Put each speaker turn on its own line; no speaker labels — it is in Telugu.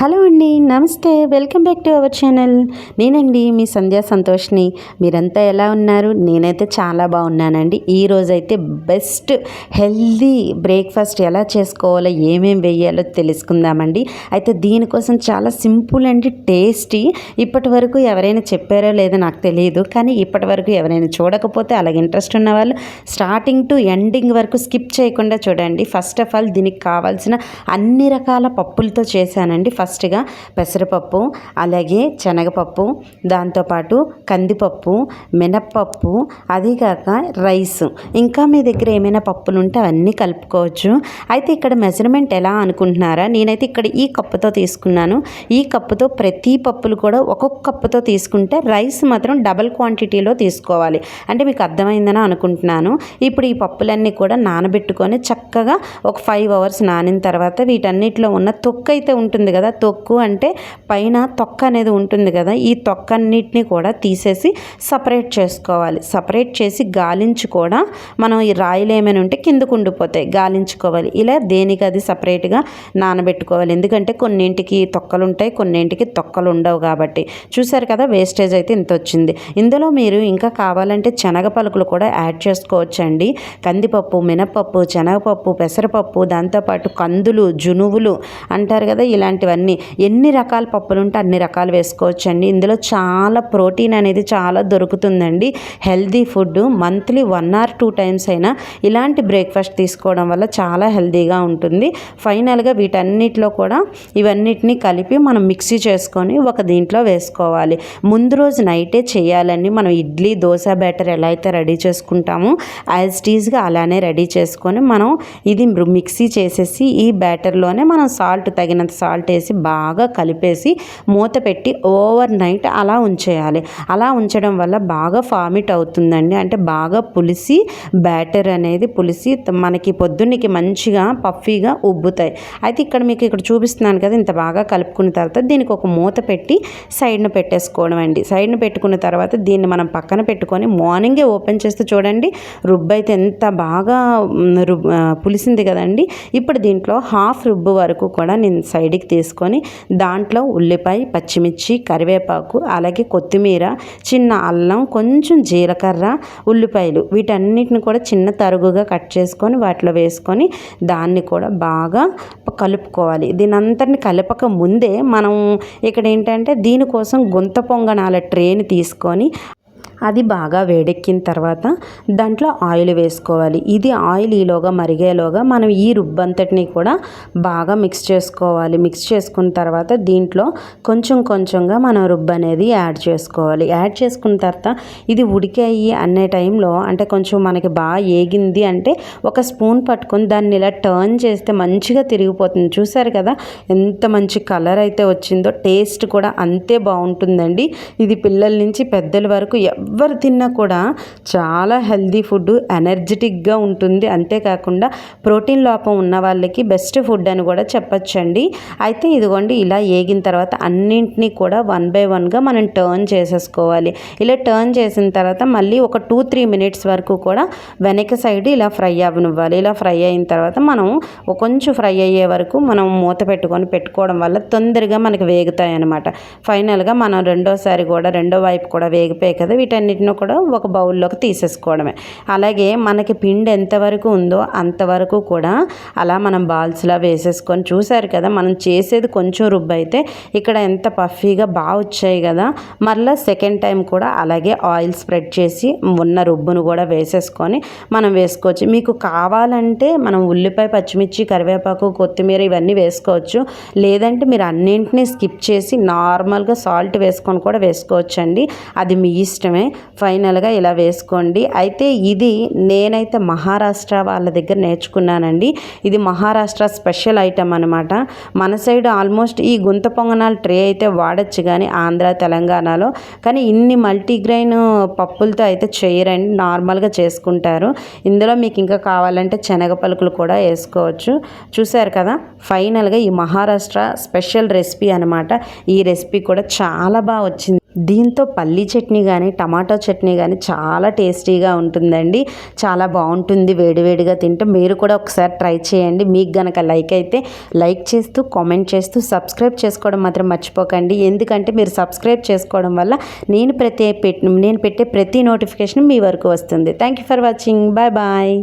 హలో అండి నమస్తే. Welcome back to our channel. నేనండి మీ సంధ్యా సంతోష్ని. మీరంతా ఎలా ఉన్నారు? నేనైతే చాలా బాగున్నానండి. ఈరోజైతే బెస్ట్ హెల్దీ బ్రేక్ఫాస్ట్ ఎలా చేసుకోవాలో ఏమేమి వేయాలో తెలుసుకుందామండి. అయితే దీనికోసం చాలా సింపుల్ అండ్ టేస్టీ. ఇప్పటి వరకు ఎవరైనా చెప్పారో లేదో నాకు తెలియదు. కానీ ఇప్పటి వరకు ఎవరైనా చూడకపోతే అలాగే ఇంట్రెస్ట్ ఉన్న వాళ్ళు స్టార్టింగ్ టు ఎండింగ్ వరకు స్కిప్ చేయకుండా చూడండి. ఫస్ట్ ఆఫ్ ఆల్ దీనికి కావాల్సిన అన్ని రకాల పప్పులతో చేశానండి. ఫస్ట్ ఫస్ట్గా పెసరపప్పు అలాగే శనగపప్పు దాంతోపాటు కందిపప్పు మినప్పప్పు అదిగాక రైస్. ఇంకా మీ దగ్గర ఏమైనా పప్పులు ఉంటే అవన్నీ కలుపుకోవచ్చు. అయితే ఇక్కడ మెజర్మెంట్ ఎలా అనుకుంటున్నారా? నేనైతే ఇక్కడ ఈ కప్పుతో తీసుకున్నాను. ఈ కప్పుతో ప్రతి పప్పులు కూడా ఒక్కొక్క కప్పుతో తీసుకుంటే రైస్ మాత్రం డబల్ క్వాంటిటీలో తీసుకోవాలి. అంటే మీకు అర్థమైందని అనుకుంటున్నాను. ఇప్పుడు ఈ పప్పులన్నీ కూడా నానబెట్టుకొని చక్కగా ఒక ఫైవ్ అవర్స్ నానిన తర్వాత వీటన్నిటిలో ఉన్న తొక్కు అయితే ఉంటుంది కదా తొక్కు అంటే పైన తొక్క అనేది ఉంటుంది కదా ఈ తొక్క అన్నిటిని కూడా తీసేసి సపరేట్ చేసుకోవాలి. సపరేట్ చేసి గాలించి కూడా మనం ఈ రాయిలు ఏమైనా ఉంటే కిందకు ఉండిపోతాయి. గాలించుకోవాలి. ఇలా దేనికి అది సపరేట్గా నానబెట్టుకోవాలి? ఎందుకంటే కొన్నింటికి తొక్కలు ఉంటాయి కొన్నింటికి తొక్కలు ఉండవు కాబట్టి. చూసారు కదా వేస్టేజ్ అయితే ఇంత వచ్చింది. ఇందులో మీరు ఇంకా కావాలంటే శనగ పలుకులు కూడా యాడ్ చేసుకోవచ్చండి. కందిపప్పు మినపప్పు శనగపప్పు పెసరపప్పు దాంతోపాటు కందులు జునువులు అంటారు కదా ఇలాంటివన్నీ ఎన్ని రకాల పప్పులు ఉంటే అన్ని రకాలు వేసుకోవచ్చండి. ఇందులో చాలా ప్రోటీన్ అనేది చాలా దొరుకుతుందండి. Healthy food monthly one or two times అయినా ఇలాంటి బ్రేక్ఫాస్ట్ తీసుకోవడం వల్ల చాలా హెల్దీగా ఉంటుంది. ఫైనల్గా వీటన్నిటిలో కూడా ఇవన్నిటిని కలిపి మనం మిక్సీ చేసుకొని ఒక దీంట్లో వేసుకోవాలి. ముందు రోజు నైటే చేయాలండి. మనం ఇడ్లీ దోశ బ్యాటర్ ఎలా అయితే రెడీ చేసుకుంటామో యాజ్ టీజ్గా అలానే రెడీ చేసుకొని మనం ఇది మిక్సీ చేసేసి ఈ బ్యాటర్లోనే మనం సాల్ట్ తగినంత సాల్ట్ వేసి బాగా కలిపేసి మూత పెట్టి ఓవర్ నైట్ అలా ఉంచేయాలి. అలా ఉంచడం వల్ల బాగా ఫామిట్ అవుతుందండి. అంటే బాగా పులిసి బ్యాటర్ అనేది పులిసి మనకి పొద్దున్నకి మంచిగా పఫీగా ఉబ్బుతాయి. అయితే ఇక్కడ మీకు ఇక్కడ చూపిస్తున్నాను కదా ఇంత బాగా కలుపుకున్న తర్వాత దీనికి ఒక మూత పెట్టి సైడ్న పెట్టేసుకోవడం అండి. సైడ్న పెట్టుకున్న తర్వాత దీన్ని మనం పక్కన పెట్టుకొని మార్నింగే ఓపెన్ చేస్తే చూడండి రుబ్బు అయితే ఎంత బాగా రుబ్ పులిసింది కదండి. ఇప్పుడు దీంట్లో హాఫ్ రుబ్బు వరకు కూడా నేను సైడ్కి తీసుకుని దాంట్లో ఉల్లిపాయ పచ్చిమిర్చి కరివేపాకు అలాగే కొత్తిమీర చిన్న అల్లం కొంచెం జీలకర్ర ఉల్లిపాయలు వీటన్నిటిని కూడా చిన్న తరుగుగా కట్ చేసుకొని వాటిలో వేసుకొని దాన్ని కూడా బాగా కలుపుకోవాలి. దీని అంతటిని కలపక ముందే మనం ఇక్కడ ఏంటంటే దీనికోసం గుంత పొంగనాల ట్రేని తీసుకొని అది బాగా వేడెక్కిన తర్వాత దాంట్లో ఆయిల్ వేసుకోవాలి. ఇది ఆయిల్ ఈలోగా మరిగేలోగా మనం ఈ రుబ్బంతటిని కూడా బాగా మిక్స్ చేసుకోవాలి. మిక్స్ చేసుకున్న తర్వాత దీంట్లో కొంచెం కొంచెంగా మనం రుబ్బు అనేది యాడ్ చేసుకోవాలి. యాడ్ చేసుకున్న తర్వాత ఇది ఉడికాయి అనే టైంలో అంటే కొంచెం మనకి బాగా ఏగింది అంటే ఒక స్పూన్ పట్టుకొని దాన్ని ఇలా టర్న్ చేస్తే మంచిగా తిరిగిపోతుంది. చూసారు కదా? ఎంత మంచి కలర్ అయితే వచ్చిందో టేస్ట్ కూడా అంతే బాగుంటుందండి. ఇది పిల్లల నుంచి పెద్దల వరకు ఎవరు తిన్నా కూడా చాలా హెల్దీ ఫుడ్ ఎనర్జెటిక్గా ఉంటుంది. అంతేకాకుండా ప్రోటీన్ లోపం ఉన్న వాళ్ళకి బెస్ట్ ఫుడ్ అని కూడా చెప్పచ్చండి. అయితే ఇదిగోండి ఇలా ఏగిన తర్వాత అన్నింటినీ కూడా వన్ బై వన్గా మనం టర్న్ చేసేసుకోవాలి. ఇలా టర్న్ చేసిన తర్వాత మళ్ళీ ఒక టూ త్రీ మినిట్స్ వరకు కూడా వెనక సైడ్ ఇలా ఫ్రై అవ్వనివ్వాలి. ఇలా ఫ్రై అయిన తర్వాత మనం కొంచెం ఫ్రై అయ్యే వరకు మనం మూత పెట్టుకొని పెట్టుకోవడం వల్ల తొందరగా మనకి వేగుతాయి అనమాట ఫైనల్గా మనం రెండోసారి కూడా రెండో వైపు కూడా వేగిపోయాయి కదా వీటన్నిటిని కూడా ఒక బౌల్లోకి తీసేసుకోవడమే. అలాగే మనకి పిండి ఎంతవరకు ఉందో అంతవరకు కూడా అలా మనం బాల్స్లా వేసేసుకొని చూసారు కదా మనం చేసేది కొంచెం రుబ్బు అయితే ఇక్కడ ఎంత పఫీగా బాగా వచ్చాయి కదా మళ్ళీ సెకండ్ టైం కూడా అలాగే ఆయిల్ స్ప్రెడ్ చేసి ఉన్న రుబ్బును కూడా వేసేసుకొని మనం వేసుకోవచ్చు. మీకు కావాలంటే మనం ఉల్లిపాయ పచ్చిమిర్చి కరివేపాకు కొత్తిమీర ఇవన్నీ వేసుకోవచ్చు. లేదంటే మీరు అన్నింటినీ స్కిప్ చేసి నార్మల్గా సాల్ట్ వేసుకొని కూడా వేసుకోవచ్చండి. అది మీ ఇష్టమే. ఫైనల్గా ఇలా వేసుకోండి. అయితే ఇది నేనైతే మహారాష్ట్ర వాళ్ళ దగ్గర నేర్చుకున్నానండి. ఇది మహారాష్ట్ర స్పెషల్ ఐటమ్ అనమాట మన సైడ్ ఆల్మోస్ట్ ఈ గుంత పొంగనాల ట్రే అయితే వాడచ్చు కానీ ఆంధ్ర తెలంగాణలో. కానీ ఇన్ని మల్టీగ్రెయిన్ పప్పులతో అయితే చేయరండి. నార్మల్గా చేసుకుంటారు. ఇందులో మీకు ఇంకా కావాలంటే శనగ పలుకులు కూడా వేసుకోవచ్చు. చూసారు కదా? ఫైనల్గా ఈ మహారాష్ట్ర స్పెషల్ రెసిపీ అనమాట ఈ రెసిపీ కూడా చాలా బాగా వచ్చింది. దీంతో పల్లీ చట్నీ కానీ టమాటో చట్నీ కానీ చాలా టేస్టీగా ఉంటుందండి. చాలా బాగుంటుంది వేడివేడిగా తింటే. మీరు కూడా ఒకసారి ట్రై చేయండి. మీకు గనక లైక్ అయితే లైక్ చేస్తూ కామెంట్ చేస్తూ సబ్స్క్రైబ్ చేసుకోవడం మాత్రం మర్చిపోకండి. ఎందుకంటే మీరు సబ్స్క్రైబ్ చేసుకోవడం వల్ల నేను ప్రతి నేను పెట్టే ప్రతి నోటిఫికేషన్ మీ వరకు వస్తుంది. Thank you for watching bye bye